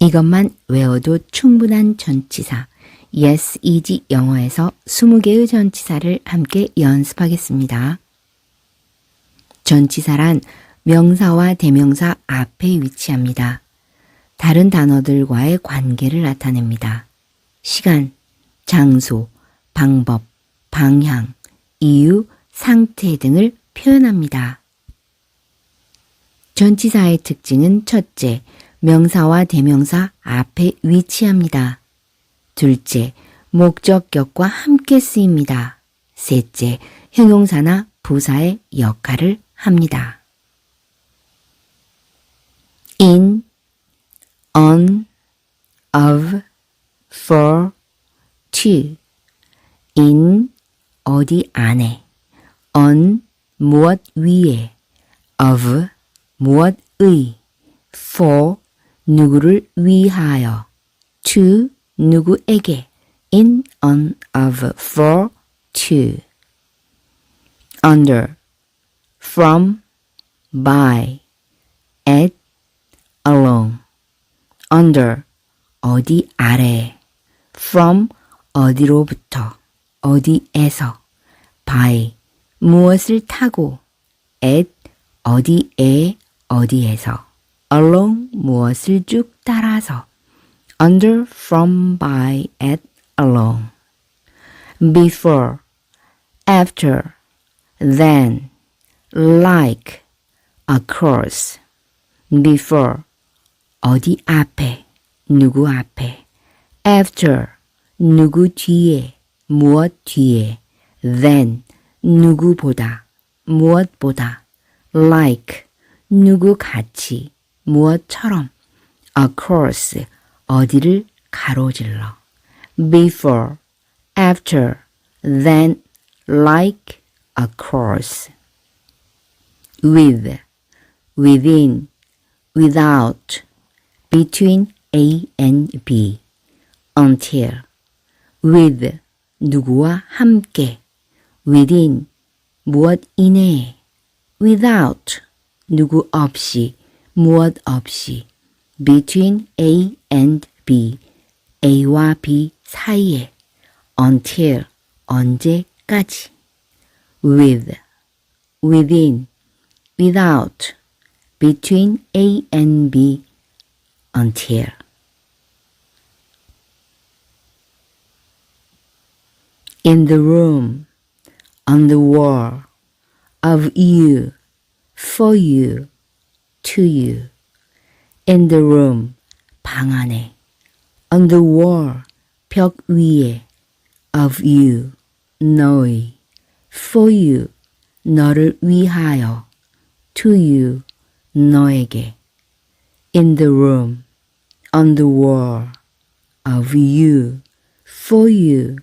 이것만 외워도 충분한 전치사. Yes, is 영어에서 20개의 전치사를 함께 연습하겠습니다. 전치사란 명사와 대명사 앞에 위치합니다. 다른 단어들과의 관계를 나타냅니다. 시간, 장소, 방법, 방향, 이유, 상태 등을 표현합니다. 전치사의 특징은 첫째, 명사와 대명사 앞에 위치합니다. 둘째, 목적격과 함께 쓰입니다. 셋째, 형용사나 부사의 역할을 합니다. in, on, of, for, to. in, 어디 안에. on, 무엇 위에. of, 무엇의. for, 누구를 위하여. to, 누구에게. in, on, of, for, to. under, from, by, at, along. under, 어디 아래. from, 어디로부터, 어디에서. by, 무엇을 타고. at, 어디에, 어디에서. Along, 무엇을 쭉 따라서. under, from, by, at, along. before, after, then, like, across. before, 어디 앞에, 누구 앞에. after, 누구 뒤에, 무엇 뒤에. then, 누구보다, 무엇보다. like, 누구 같이, 무엇처럼. across, 어디를 가로질러. before, after, then, like, across. with, within, without, between A and B, until, with, 누구와 함께, within, 무엇 이내에, without, 누구 없이, 무엇 없이, between A and B, A와 B 사이에, until, 언제까지, with, within, without, between A and B, until. In the room, on the wall, of you, for you, to you. In the room, 방 안에. On the wall, 벽 위에. Of you, 너의. For you, 너를 위하여. To you, 너에게. In the room, on the wall. Of you, for you,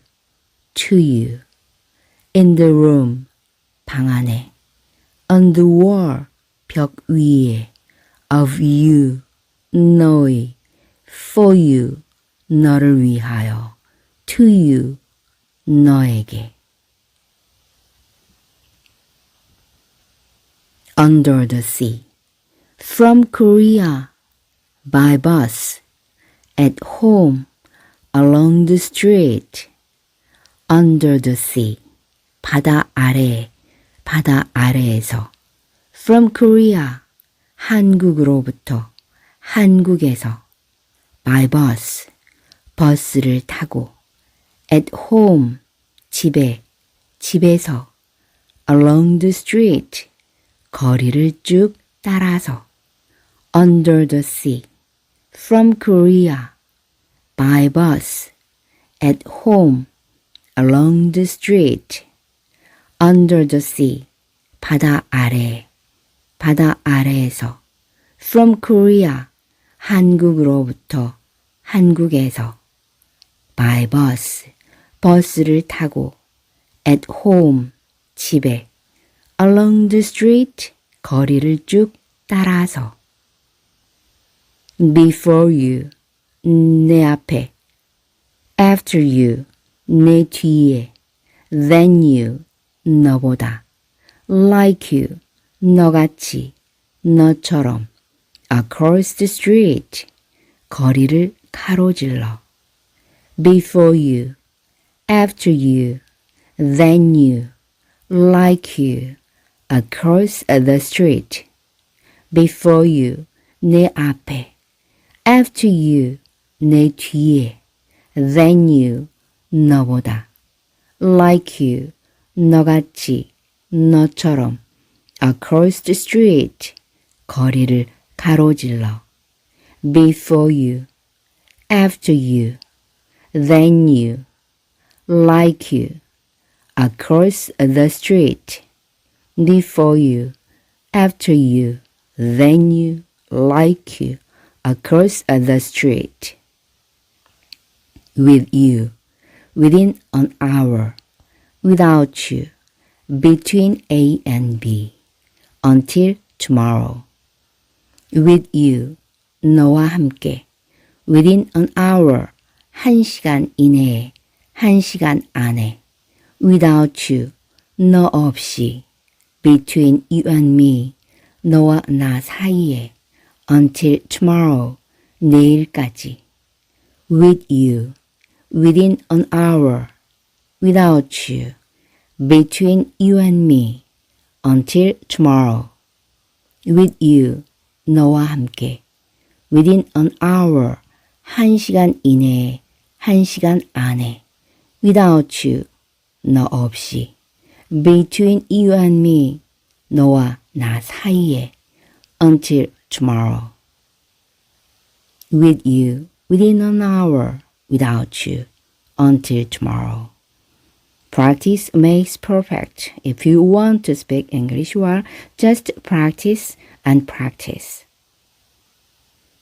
to you. In the room, 방 안에. On the wall, 벽 위에. Of you, 너의. For you, 너를 위하여. To you, 너에게. Under the sea. From Korea, by bus. At home, along the street. Under the sea. 바다 아래, 바다 아래에서. From Korea, 한국으로부터, 한국에서. By bus, 버스를 타고. At home, 집에, 집에서. Along the street, 거리를 쭉 따라서. Under the sea, from Korea. By bus, at home, along the street. Under the sea, 바다 아래, 바다 아래에서. From Korea, 한국으로부터, 한국에서. By bus, 버스를 타고. At home, 집에. Along the street, 거리를 쭉 따라서. Before you, 내 앞에. After you, 내 뒤에. Than you, 너보다. Like you, 너같이. 너처럼. Across the street, 거리를 가로질러. Before you, after you, then you, like you, across the street. Before you, 내 앞에. After you, 내 뒤에. Then you, 너보다. Like you, 너같이, 너처럼. Across the street, 거리를 가로질러. Before you, after you, then you, like you, across the street. Before you, after you, then you, like you, across the street. With you, within an hour, without you, between A and B, until tomorrow. With you, 너와 함께, within an hour, 한 시간 이내에, 한 시간 안에, without you, 너 없이, between you and me, 너와 나 사이에, until tomorrow, 내일까지. With you, within an hour, without you, between you and me, until tomorrow. With you, 너와 함께, within an hour, 한 시간 이내에, 한 시간 안에, without you, 너 없이, between you and me, 너와 나 사이에, until tomorrow. With you, within an hour, without you, until tomorrow. Practice makes perfect. If you want to speak English well, just practice and practice.